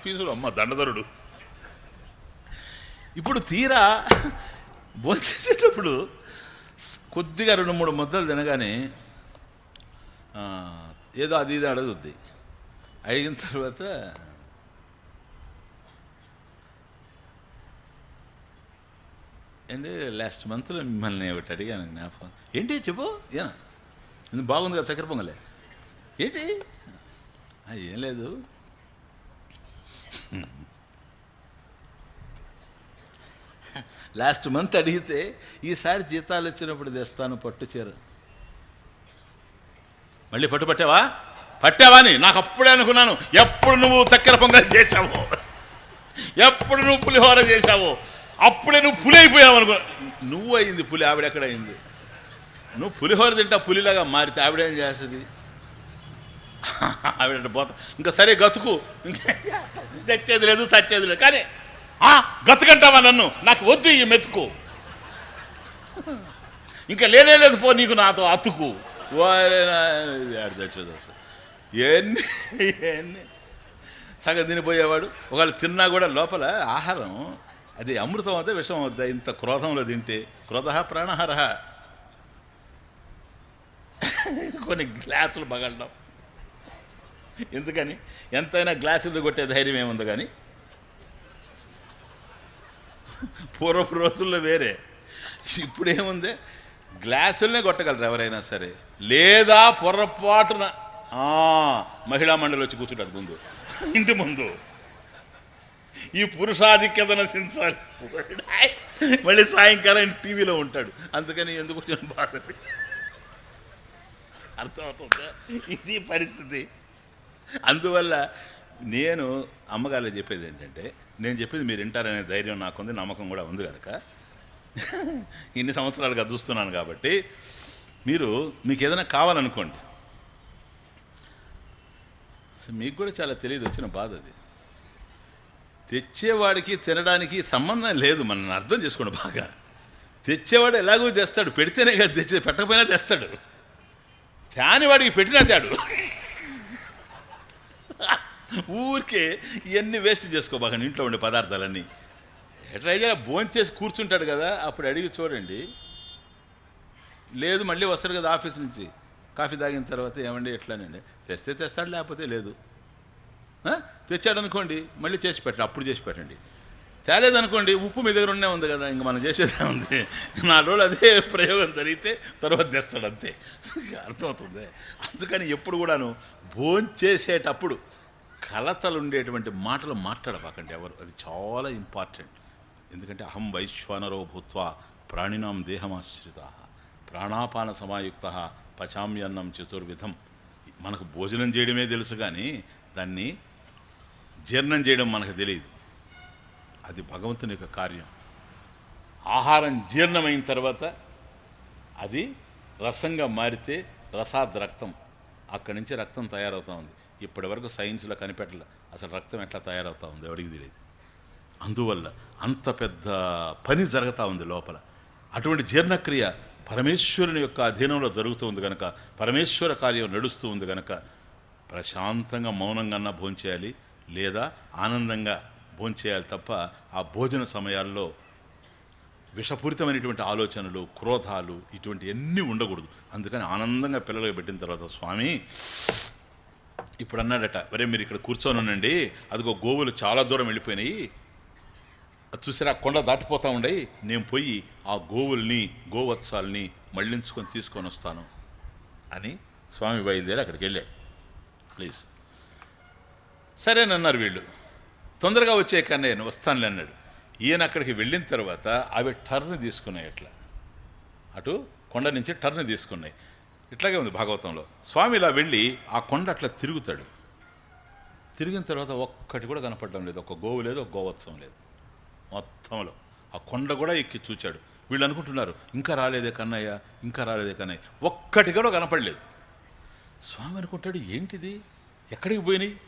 ఆఫీసులో అమ్మ దండధరుడు ఇప్పుడు తీరా భోజేసేటప్పుడు కొద్దిగా రెండు మూడు ముద్దలు తినగానే ఏదో అది ఇది అడుగుద్ది. అడిగిన తర్వాత ఏంటి లాస్ట్ మంత్లో మిమ్మల్ని ఒకటి అడిగాను జ్ఞాపకం ఏంటి చెప్పు ఏనా? బాగుంది కదా చక్కెర పొంగలే. ఏంటి? ఏం లేదు. లాస్ట్ మంత్ అడిగితే ఈసారి జీతాలు వచ్చినప్పుడు తెస్తాను పట్టు చీర. మళ్ళీ పట్టు పట్టావా? పట్టావా అని? నాకు అప్పుడే అనుకున్నాను. ఎప్పుడు నువ్వు చక్కెర పొంగల్ చేశావు? ఎప్పుడు నువ్వు పులిహోర చేశావు? అప్పుడే నువ్వు పులి అయిపోయావు అనుకో నువ్వు అయింది పులి ఆవిడక్కడ అయింది? నువ్వు పులిహోర తింటా పులిలాగా మారితే ఆవిడేం చేస్తుంది? ఆవిడ పోత. ఇంకా సరే గతుకు. ఇంకా తెచ్చేది లేదు చచ్చేది లేదు. కానీ ఆ, గతుకంటావా నన్ను? నాకు వద్దు ఈ మెతుకు. ఇంకా లేనే లేదు పో నీకు నాతో అతుకు. తెచ్చేది ఎన్ని ఎన్ని. సగం తినిపోయేవాడు. ఒకవేళ తిన్నా కూడా లోపల ఆహారం అది అమృతం అవుతా విషం అవుద్దా? ఇంత క్రోధంలో తింటే. క్రోధ ప్రాణహరహ కొన్ని గ్లాసులు పగలడం. ఎందుకని? ఎంతైనా గ్లాసులు కొట్టే ధైర్యం ఏముంది కానీ? పూర్వపు రోజుల్లో వేరే. ఇప్పుడేముంది? గ్లాసుల్నే గ్లాసులనే కొట్టగలరు ఎవరైనా సరే. లేదా పొరపాటున ఆ, మహిళా మండలి వచ్చి కూర్చుంటారు ముందు. ఇంటి ముందు. ఈ పురుషాధిక్యత నశించాలి. మళ్ళీ సాయంకాలం టీవీలో ఉంటాడు. అందుకని ఎందుకు వచ్చిన బాధ అర్థమవుతుందా? ఇది పరిస్థితి. అందువల్ల నేను అమ్మగారు చెప్పేది ఏంటంటే నేను చెప్పేది మీరు వింటారనే ధైర్యం నాకుంది నమ్మకం కూడా ఉంది కనుక ఇన్ని సంవత్సరాలుగా చూస్తున్నాను కాబట్టి మీరు మీకు ఏదైనా కావాలనుకోండి. మీకు కూడా చాలా తెలియదు వచ్చిన బాధ అది. తెచ్చేవాడికి తినడానికి సంబంధం లేదు మనల్ని అర్థం చేసుకోండి బాగా. తెచ్చేవాడు ఎలాగో తెస్తాడు పెడితేనే కదా తెచ్చి పెట్టకపోయినా తెస్తాడు. తేనివాడికి పెట్టినా తేడు. ఊరికే ఇవన్నీ వేస్ట్ చేసుకోబాకండి ఇంట్లో ఉండే పదార్థాలన్నీ. ఎట్లా అయితే భోంచేసి కూర్చుంటాడు కదా అప్పుడు అడిగి చూడండి. లేదు మళ్ళీ వస్తాడు కదా ఆఫీస్ నుంచి. కాఫీ తాగిన తర్వాత ఏమండి ఎట్లానండి? తెస్తే తెస్తాడు లేకపోతే లేదు. తెచ్చాడు అనుకోండి మళ్ళీ చేసి పెట్టండి అప్పుడు చేసి పెట్టండి. తేలేదనుకోండి ఉప్పు మీ దగ్గర ఉండే ఉంది కదా ఇంక మనం చేసేదే ఉంది. నా రోజు అదే ప్రయోగం జరిగితే తర్వాత తెస్తాడు అంతే. అర్థమవుతుంది? అందుకని ఎప్పుడు కూడాను భోంచేసేటప్పుడు కలతలు ఉండేటువంటి మాటలు మాట్లాడబాకండి ఎవరు. అది చాలా ఇంపార్టెంట్. ఎందుకంటే అహం వైశ్వానరో భూత్వ ప్రాణినాం దేహమాశ్రిత ప్రాణాపాన సమాయుక్త పచామ్యన్నం చతుర్విధం. మనకు భోజనం చేయడమే తెలుసు కానీ దాన్ని జీర్ణం చేయడం మనకు తెలియదు. అది భగవంతుని యొక్క కార్యం. ఆహారం జీర్ణమైన తర్వాత అది రసంగా మారితే రసాద్ రక్తం. అక్కడి నుంచి రక్తం తయారవుతూ ఉంది. ఇప్పటి వరకు సైన్స్లో కనిపెట్టలే. అసలు రక్తం ఎట్లా తయారవుతూ ఉంది ఎవరికి తెలియదు. అందువల్ల అంత పెద్ద పని జరుగుతూ ఉంది లోపల. అటువంటి జీర్ణక్రియ పరమేశ్వరుని యొక్క అధీనంలో జరుగుతూ ఉంది కనుక పరమేశ్వర కార్యం నడుస్తూ ఉంది కనుక ప్రశాంతంగా మౌనంగా భోంచేయాలి లేదా ఆనందంగా భోంచేయాలి తప్ప ఆ భోజన సమయాల్లో విషపూరితమైనటువంటి ఆలోచనలు క్రోధాలు ఇటువంటి అన్నీ ఉండకూడదు. అందుకని ఆనందంగా పిల్లలకు పెట్టిన తర్వాత స్వామి ఇప్పుడు అన్నాడట వరే మీరు ఇక్కడ కూర్చొని ఉండండి అదిగో గోవులు చాలా దూరం వెళ్ళిపోయినాయి. అది చూసారా కొండ దాటిపోతా ఉండయి నేను పోయి ఆ గోవుల్ని గోవత్సాల్ని మళ్ళించుకొని తీసుకొని వస్తాను. అని స్వామి బయలుదేరి అక్కడికి వెళ్ళాడు. ప్లీజ్. సరేనన్నారు వీళ్ళు. తొందరగా వచ్చే కన్నా నేను వస్తానులే అన్నాడు. ఈయన అక్కడికి వెళ్ళిన తర్వాత అవి టర్న్ తీసుకున్నాయి అట్లా. అటు కొండ నుంచి టర్న్ తీసుకున్నాయి. ఇట్లాగే ఉంది భాగవతంలో. స్వామి ఇలా వెళ్ళి ఆ కొండ అట్లా తిరుగుతాడు. తిరిగిన తర్వాత ఒక్కటి కూడా కనపడడం లేదు. ఒక గోవు లేదు ఒక గోవత్సవం లేదు. మొత్తంలో. ఆ కొండ కూడా ఎక్కి చూచాడు. వీళ్ళు అనుకుంటున్నారు ఇంకా రాలేదే కన్నయ్య ఇంకా రాలేదే కన్నయ్య. ఒక్కటి కూడా కనపడలేదు. స్వామి అనుకుంటాడు ఏంటిది? ఎక్కడికి పోయినాయి?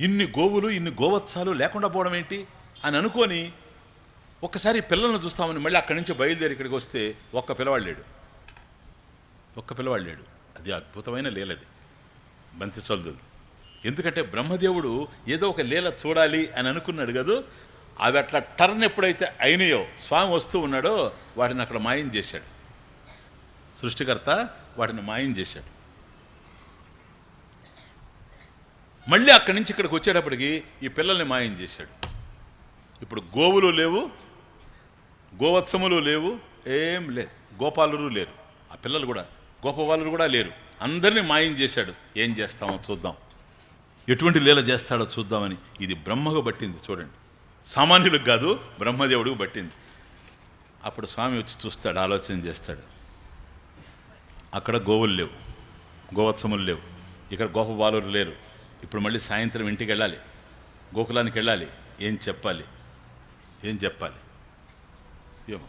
ఇన్ని గోవులు ఇన్ని గోవత్సాలు లేకుండా పోవడం ఏంటి? అని అనుకొని ఒక్కసారి పిల్లలను చూస్తామని మళ్ళీ అక్కడి నుంచి బయలుదేరి ఇక్కడికి వస్తే ఒక్క పిల్లవాడు లేడు. ఒక్క పిల్లవాడు లేడు. అది అద్భుతమైన లీలది బంతి చల్దుంది ఎందుకంటే బ్రహ్మదేవుడు ఏదో ఒక లీల చూడాలి అని అనుకున్నాడు కదా అవి అట్లా టర్న్ ఎప్పుడైతే అయినాయో స్వామి వస్తూ ఉన్నాడో వాటిని అక్కడ మాయం చేశాడు. సృష్టికర్త వాటిని మాయం చేశాడు. మళ్ళీ అక్కడి నుంచి ఇక్కడికి వచ్చేటప్పటికి ఈ పిల్లల్ని మాయం చేశాడు. ఇప్పుడు గోవులు లేవు గోవత్సములు లేవు ఏం లేదు. గోపాలురు లేరు. ఆ పిల్లలు కూడా గోపవాళ్ళు కూడా లేరు. అందరినీ మాయం చేశాడు. ఏం చేస్తామో చూద్దాం. ఎటువంటి లీల చేస్తాడో చూద్దామని. ఇది బ్రహ్మకు పట్టింది చూడండి. సామాన్యులకు కాదు బ్రహ్మదేవుడికి పట్టింది. అప్పుడు స్వామి వచ్చి చూస్తాడు ఆలోచన చేస్తాడు. అక్కడ గోవులు లేవు. గోవత్సములు లేవు. ఇక్కడ గోప బాలురు లేరు. ఇప్పుడు మళ్ళీ సాయంత్రం ఇంటికి వెళ్ళాలి. గోకులానికి వెళ్ళాలి. ఏం చెప్పాలి? ఏం చెప్పాలి ఏమో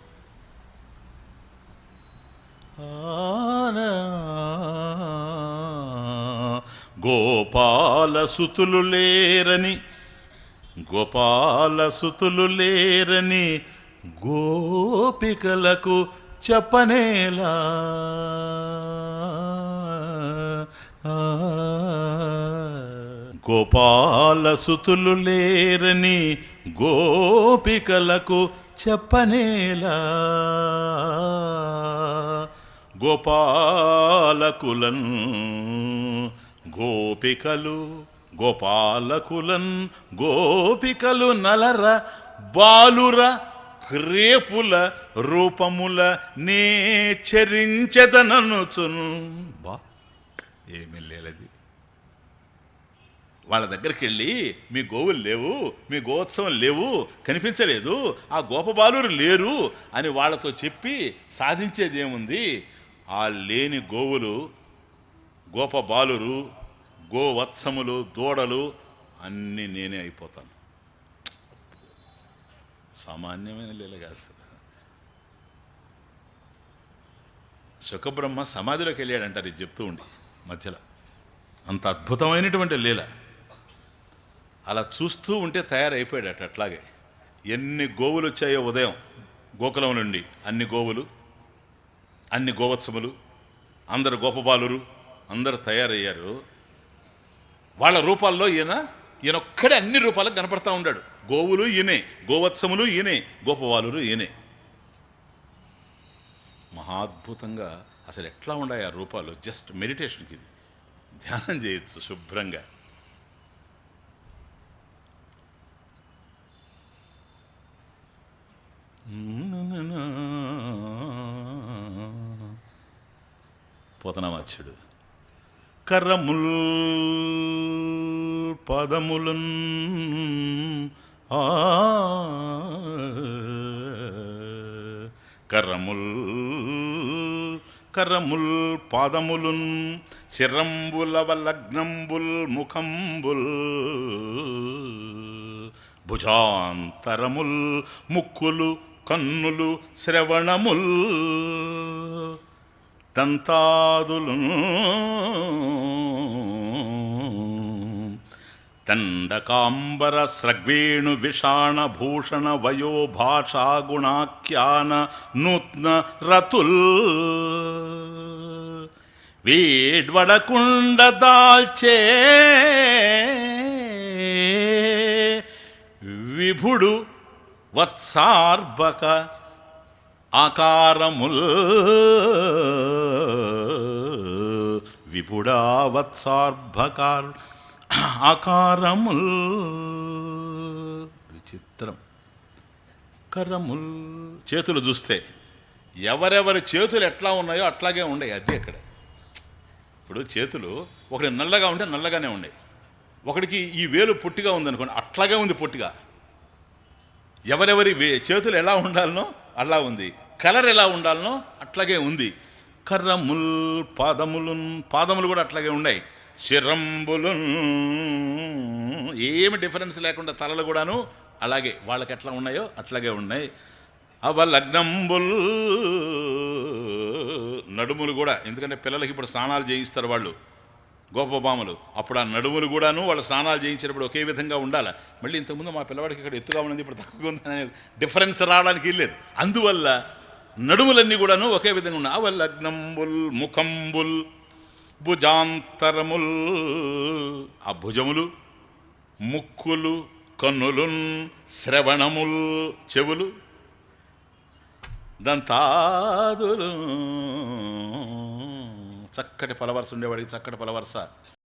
గోపాలసుతులు లేరని గోపాలసుతులు లేరని గోపికలకు చెప్పనేలా. గోపాలసుతులు లేరని గోపికలకు చెప్పనేలా. గోపాలకులన్ గోపికలు గోపాలకులన్ గోపికలు నలర బాలుర క్రేపుల రూపముల నే చరించదననుచును. బా ఏమి లేలది వాళ్ళ దగ్గరికి వెళ్ళి మీ గోవులు లేవు మీ గోత్సవం లేవు కనిపించలేదు ఆ గోపబాలురు లేరు అని వాళ్ళతో చెప్పి సాధించేది ఏముంది ఆ లేని గోవులు గోపబాలురు గోవత్సములు దూడలు అన్నీ నేనే అయిపోతాను. సామాన్యమైన లీల కాదు. సుఖబ్రహ్మ సమాధిలోకి వెళ్ళాడంటారు ఇది చెప్తూ ఉండి మధ్యలో. అంత అద్భుతమైనటువంటి లీల. అలా చూస్తూ ఉంటే తయారైపోయాడట అట్లాగే. ఎన్ని గోవులు వచ్చాయో ఉదయం గోకులం నుండి అన్ని గోవులు. అన్ని గోవత్సములు అందరు గోపబాలురు అందరు తయారయ్యారు. వాళ్ళ రూపాల్లో ఈయన ఈయనొక్కడే అన్ని రూపాలకు కనపడతా ఉన్నాడు గోవులు ఈయనే గోవత్సములు ఈయనే గోపబాలురు ఈయనే. మహాద్భుతంగా అసలు ఎట్లా ఉన్నాయి ఆ రూపాలు? జస్ట్ మెడిటేషన్కి ఇది. ధ్యానం చేయొచ్చు శుభ్రంగా. పతనమచ్చుడు కర్రముల్ పదములన్ ఆ కర్రముల్ కర్రముల్ పాదములున్ శిరంబులవలగ్నంబుల్ ముఖంబుల్ భుజాంతరముల్ ముక్కులు కన్నులు శ్రవణముల్ తంతాదులు. దండకాంబర స్రగ్వేణు విషాణ భూషణ వయో భాషా గుణాఖ్యాన నూత్న రతుల్. వేడ్వడకుండ దాల్చే విభుడు వత్సార్భక ఆకారముల్. విపుడా వత్సార్భకార్ ఆకారముల్ విచిత్రం. కరముల్. చేతులు చూస్తే ఎవరెవరి చేతులు ఎట్లా ఉన్నాయో అట్లాగే ఉండే అది అక్కడ ఇప్పుడు చేతులు ఒకటి నల్లగా ఉంటే నల్లగానే ఉండే ఒకడికి ఈ వేలు పొట్టిగా ఉందనుకోండి అట్లాగే ఉంది పొట్టిగా. ఎవరెవరి వే- చేతులు ఎలా ఉండాలనో అలా ఉంది. కలర్ ఎలా ఉండాలనో అట్లాగే ఉంది. కర్రముల్ పాదములు పాదములు కూడా అట్లాగే ఉన్నాయి. శిరంబులు ఏమి డిఫరెన్స్ లేకుండా తలలు కూడాను అలాగే వాళ్ళకి ఎట్లా ఉన్నాయో అట్లాగే ఉన్నాయి. అవలగ్నంబుల్ నడుములు కూడా ఎందుకంటే పిల్లలకి ఇప్పుడు స్నానాలు చేయిస్తారు వాళ్ళు. గోపబామలు. అప్పుడు ఆ నడుములు కూడాను వాళ్ళు స్నానాలు చేయించినప్పుడు ఒకే విధంగా ఉండాలి. మళ్ళీ ఇంతకుముందు మా పిల్లవాడికి ఇక్కడ ఎత్తుగా ఉన్నది ఇప్పుడు తక్కువగా ఉంది అనే డిఫరెన్స్ రావడానికి లేదు అందువల్ల నడుములన్నీ కూడాను ఒకే విధంగా ఉన్నాయి. అవలగ్నంబుల్ ముఖంబుల్ భుజాంతరముల్. ఆ భుజములు ముక్కులు కన్నులున్ శ్రవణముల్ చెవులు దంతాదులు. చక్కటి పలవరస ఉండేవాడికి చక్కటి పలవరస.